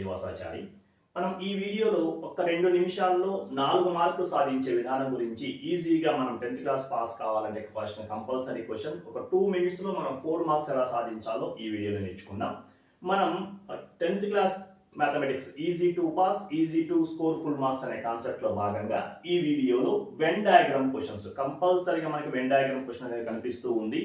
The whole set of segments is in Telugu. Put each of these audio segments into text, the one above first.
శ్రీనివాసాచారి. మనం ఈ వీడియోలో ఒక రెండు నిమిషాల్లో నాలుగు మార్కులు సాధించే విధానం గురించి ఈజీగా మనం టెన్త్ క్లాస్ పాస్ కావాలంటే క్వశ్చన్ కంపల్సరీ క్వశ్చన్. ఒక టూ మినిట్స్లో మనం ఫోర్ మార్క్స్ ఎలా సాధించాలో ఈ వీడియోలో నేర్చుకుందాం. మనం tenth class mathematics easy to pass easy to score full marks అనే కాన్సెప్ట్లో భాగంగా ఈ వీడియోలో వెన్ డయాగ్రామ్ క్వశ్చన్స్ కంపల్సరీగా మనకి వెన్ డయాగ్రామ్ క్వశ్చన్ అనేది కనిపిస్తూ ఉంది.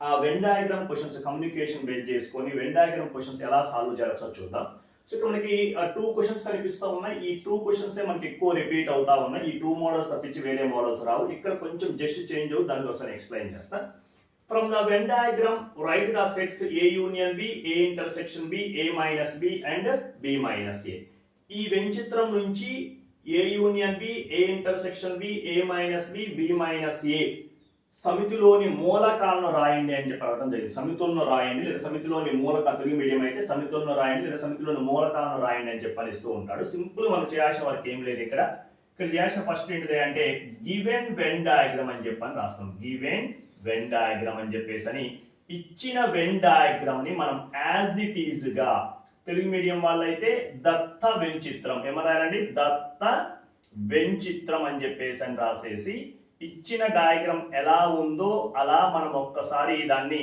ఆ Venn diagram questions communication base చేసుకొని వెన్ డయాగ్రామ్ క్వశ్చన్స్ ఎలా సాల్వ్ చేయాలో చూద్దాం. సో ఇక్కడ మనకి టూ క్వశ్చన్స్ కనిపిస్తూ ఉన్నాయి. ఈ టూ క్వశ్చన్స్ మనకి ఎక్కువ రిపీట్ అవుతా ఉన్నాయి. ఈ టూ మోడల్స్ తప్పించి వేరే మోడల్స్ రావు. ఇక్కడ కొంచెం జస్ట్ చేంజ్ అవు దానికి ఒకసారి ఎక్స్ప్లెయిన్ చేస్తా. From the Venn diagram write the sets A union B A intersection B A minus B and B minus A ఈ వెన్ చిత్రం నుంచి A union B A intersection B A minus B B minus A సమితిలోని మూలకాలను రాయండి అని చెప్పి అడగడం జరిగింది. సమితులను రాయండి లేదా సమితిలోని మూలక తెలుగు మీడియం అయితే సమితులను రాయండి లేదా సమితిలోని మూలకాలను రాయండి అని చెప్పని ఇస్తూ ఉంటాడు. సింపుల్ మనం చేయాల్సిన వరకు ఏం లేదు ఇక్కడ. ఇక్కడ చేయాల్సిన ఫస్ట్ ఏంటిది అంటే గివెన్ వెన్ డయాగ్రామ్ అని చెప్పని రాస్తాం. గివెన్ వెన్ డయాగ్రామ్ అని చెప్పేసి అని ఇచ్చిన వెన్ డయాగ్రామ్ని మనం యాజ్ ఇట్ ఈజ్గా తెలుగు మీడియం వాళ్ళైతే దత్త వెన్ చిత్రం ఏమన్నా దత్త వెన్ చిత్రం అని చెప్పేసి అని రాసేసి ఇచ్చిన డయాగ్రామ్ ఎలా ఉందో అలా మనం ఒక్కసారి దాన్ని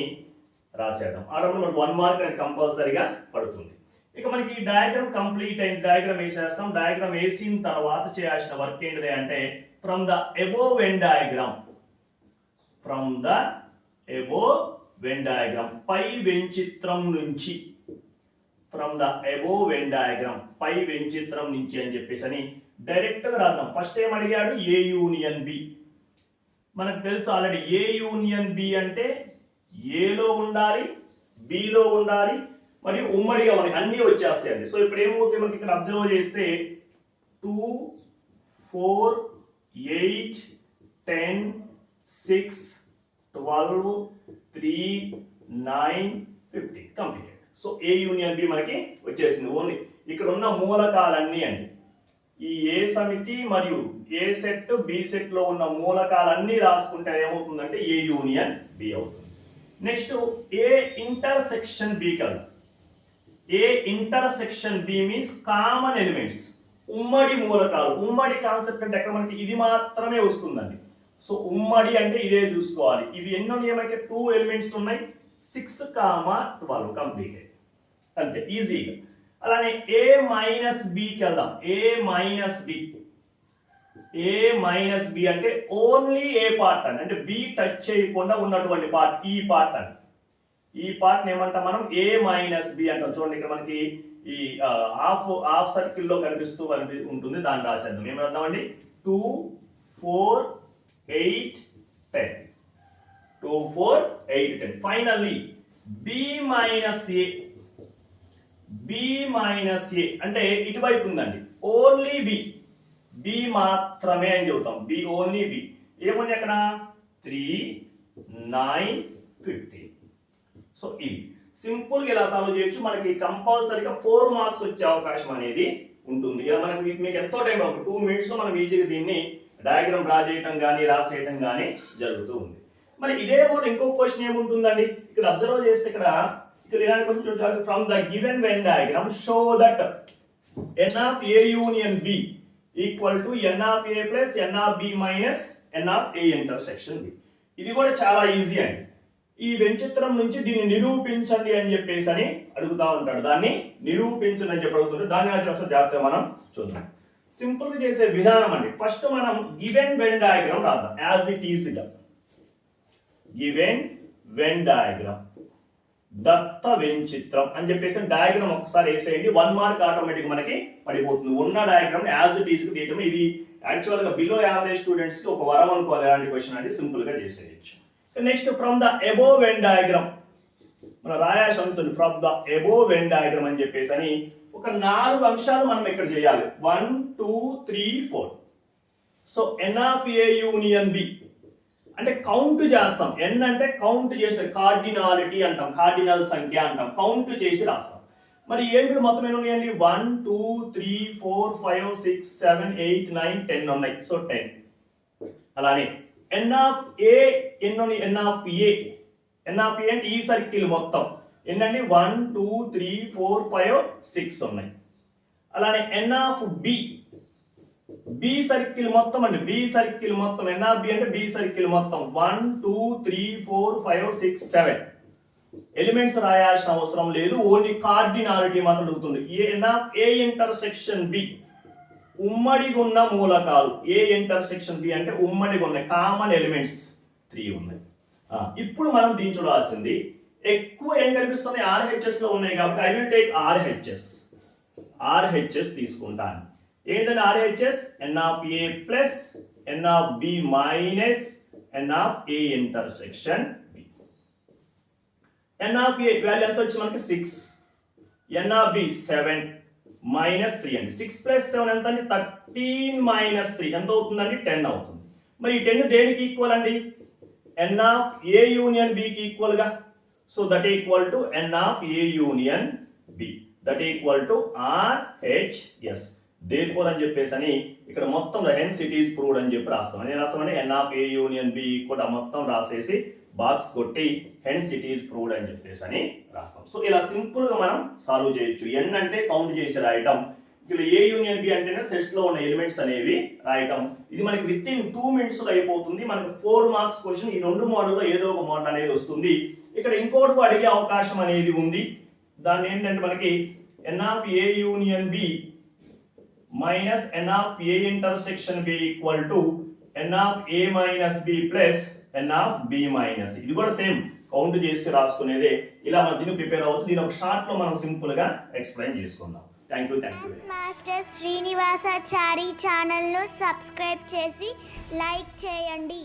రాసేద్దాం. ఆడ మనకు వన్ మార్క్ అనేది కంపల్సరీగా పడుతుంది. ఇక మనకి ఈ డయాగ్రామ్ కంప్లీట్ అయిన డయాగ్రామ్ వేసేస్తాం డయాగ్రామ్ వేసిన తర్వాత చేయాల్సిన వర్క్ ఏంటిది అంటే from the above Venn diagram from the above Venn diagram pi Venn చిత్రం నుంచి from the above Venn diagram pi Venn చిత్రం నుంచి అని చెప్పేసి అని డైరెక్ట్గా రాద్దాం. ఫస్ట్ ఏం అడిగాడు? ఏ యూనియన్ బి మనకు తెలుసు ఆల్రెడీ ఏ యూనియన్ బి అంటే ఏలో ఉండాలి బిలో ఉండాలి మరియు ఉమ్మడిగా మనకి అన్నీ వచ్చేస్తాయండి. సో ఇప్పుడు ఏమవుతుంది మనకి ఇక్కడ అబ్జర్వ్ చేస్తే two four eight ten six twelve three nine fifteen completed so A union B మనకి వచ్చేసింది. ఓన్లీ ఇక్కడ ఉన్న మూలకాలన్నీ అండి. ఈ ఏ సమితి మరియు ఏ సెట్ బి సెట్లో ఉన్న మూలకాలన్నీ రాసుకుంటే ఏమవుతుందంటే ఏ యూనియన్ బి అవుతుంది. నెక్స్ట్ ఏ ఇంటర్సెక్షన్ బి కదా A intersection B means common elements ఉమ్మడి మూలకాలు. ఉమ్మడి కాన్సెప్ట్ అంటే ఎక్కడ మనకి? ఇది మాత్రమే వస్తుందండి. సో ఉమ్మడి అంటే ఇదే చూసుకోవాలి. ఇవి ఎన్నో ఏమైతే? టూ ఎలిమెంట్స్ ఉన్నాయి. సిక్స్ కామా ట్వెల్వ్ కంప్లీట్ అంతే ఈజీగా. అలానే ఏ మైనస్ బికి వెళ్దాం A minus B A minus B అంటే ఓన్లీ ఏ పార్ట్ అని. అంటే బి టచ్ చేయకుండా ఉన్నటువంటి పార్ట్ ఈ పార్ట్ అని. ఈ పార్ట్ ఏమంటాం మనం? ఏ మైనస్ బి అంటాం. చూడండి ఇక్కడ మనకి ఈ హాఫ్ హాఫ్ సర్కిల్లో కనిపిస్తూ కనిపి ఉంటుంది దాన్ని రాసేద్దాం ఏమి రాద్దామండి? Two four eight ten two four eight ten finally B minus A B minus A అంటే ఇటువైపు ఉందండి. ఓన్లీ బి బి మాత్రమే అని చెబుతాం. బి ఓన్లీ బి ఏముంది అక్కడ? త్రీ నైన్ ఫిఫ్టీన్ సో ఇది సింపుల్గా ఇలా సాల్వ్ చేయొచ్చు? మనకి కంపల్సరీగా ఫోర్ మార్క్స్ వచ్చే అవకాశం అనేది ఉంటుంది. ఇలా మనకి మీకు- ఎంతో టైం టూ మినిట్స్లో మనం ఈజీగా దీన్ని డయాగ్రామ్ డ్రా చేయటం కానీ రాసేయటం కానీ జరుగుతూ ఉంది. మరి ఇదే మోడ్ ఇంకో క్వశ్చన్ ఏముంటుందండి? ఇక్కడ అబ్జర్వ్ చేస్తే ఇక్కడ ఇక్కడ ఇలాంటి క్వశ్చన్ చూడాలి from the given Venn diagram show that N of A union B equal to N of A plus N of B minus N of A intersection B ఇది కూడా చాలా ఈజీ అండి. ఈ వెంచిత్రం నుంచి దీన్ని నిరూపించండి అని చెప్పేసి అని అడుగుతా ఉంటాడు. దాన్ని నిరూపించండి అని చెప్పి అడుగుతుంటే దాన్ని ఆశ్రమ జాగ్రత్త మనం చూద్దాం. సింపుల్గా చేసే విధానం అండి. ఫస్ట్ మనం గివెన్ వెన్ డయాగ్రామ్ రాద్దాం. యాజ్ ఇట్ ఈస్గా గివెన్ వెన్ డయాగ్రామ్ దత్త వెన్ చిత్రం అని చెప్పేసి డయాగ్రామ్ ఒకసారి వేసేయండి. వన్ మార్క్ ఆటోమేటిక్ మనకి పడిపోతుంది. ఉన్న డయాగ్రామ్ యాజ్ ఇట్ ఈస్ తీయటం ఇది యాక్చువల్గా బిలో యావరేజ్ స్టూడెంట్స్కి ఒక వరం అనుకోవాలి. ఎలాంటి క్వశ్చన్ అంటే సింపుల్గా చేసేయచ్చు. Next from the above Venn diagram మన రాయాల్సి ఉంటుంది from the above Venn diagram అని చెప్పేసి అని ఒక నాలుగు అంశాలు మనం ఇక్కడ చేయాలి. One two three four so N A union B అంటే కౌంట్ చేస్తాం. ఎన్ అంటే కౌంట్ చేసే కార్డినాలిటీ అంటాం. కార్డినల్ సంఖ్య అంటాం. కౌంట్ చేసి రాస్తాం. మరి ఏడు మొత్తం ఎన్ని ఉన్నాయండి? One two three four five six seven eight nine ten ఉన్నాయి. సో టెన్ అలానే ఎన్ ఆఫ్ ఏ ఎన్ని ఎన్ ఆఫ్ ఏ ఎన్ ఆఫ్ ఏ అంటే ఈ సర్కిల్ మొత్తం. ఎన్నండి? One two three four five six ఉన్నాయి. అలానే N of B B circle మొత్తం అండి. బి సర్కిల్ మొత్తం ఎన్ఆర్బి అంటే బి సర్కిల్ మొత్తం. One two three four five six seven elements రాయాల్సిన అవసరం లేదు. ఓన్లీ కార్డినాలిటీ మాత్రం అడుగుతుంది. ఏ ఇంటర్సెక్షన్ బి ఉమ్మడిగా ఉన్న మూలకాలు. ఏ ఇంటర్సెక్షన్ బి అంటే ఉమ్మడిగా ఉన్నాయి కామన్ ఎలిమెంట్స్ త్రీ ఉన్నాయి ఇప్పుడు మనం దీన్ని చూడాల్సింది. ఎక్కువ ఏం కనిపిస్తున్నాయి? ఆర్హెచ్ఎస్లో ఉన్నాయి కాబట్టి I will take RHS RHS తీసుకుంటాను. ఏంటంటే RHS N of A plus N of B minus N of A intersection B N of A value ఎంత వచ్చి మనకి six N of B seven minus three అండి. సిక్స్ ప్లస్ సెవెన్ ఎంత అండి థర్టీన్ మైనస్ త్రీ ఎంత అవుతుందండి? టెన్ అవుతుంది. మరి ఈ టెన్ దేనికి ఈక్వల్ అండి? ఎన్ ఆఫ్ ఏ యూనియన్ బికి ఈక్వల్గా? So that equal to N of A union B that equal to R H four అని చెప్పేసి అని ఇక్కడ మొత్తం హెన్స్ ఇట్ ఈస్ ప్రూవ్డ్ అని చెప్పి రాస్తాం నేను రాస్తామని N of A union B కూడా మొత్తం రాసేసి బాక్స్ కొట్టి హెన్స్ ఇట్ ఈస్ ప్రూవ్డ్ అని చెప్పేసి అని రాస్తాం. సో ఇలా సింపుల్గా మనం సాల్వ్ చేయొచ్చు. ఎన్ అంటే కౌంట్ చేసి రాయటం ఇక్కడ ఏ యూనియన్ బి అంటేనే సెట్స్లో ఉన్న ఎలిమెంట్స్ అనేవి రాయటం. ఇది మనకి విత్ ఇన్ టూ మినిట్స్లో అయిపోతుంది. మనకి ఫోర్ మార్క్స్ క్వశ్చన్ ఈ రెండు మోడల్లో ఏదో ఒక మోడల్ అనేది వస్తుంది. ఇక్కడ ఇంకోటి అడిగే అవకాశం అనేది ఉంది. దాన్ని ఏంటంటే మనకి N of A union B minus N of A intersection B equal to N of A minus B plus N of B minus ఇది కూడా సేమ్ కౌంట్ చేసి రాసుకునేదే. ఇలా మనం దీన్ని ప్రిపేర్ అవ్వచ్చు. దీని ఒక షార్ట్లో మనం సింపుల్గా ఎక్స్ప్లెయిన్ చేసుకుందాం. Thank you thank you master Srinivasachari ఛానల్ను సబ్స్క్రైబ్ చేసి లైక్ చేయండి.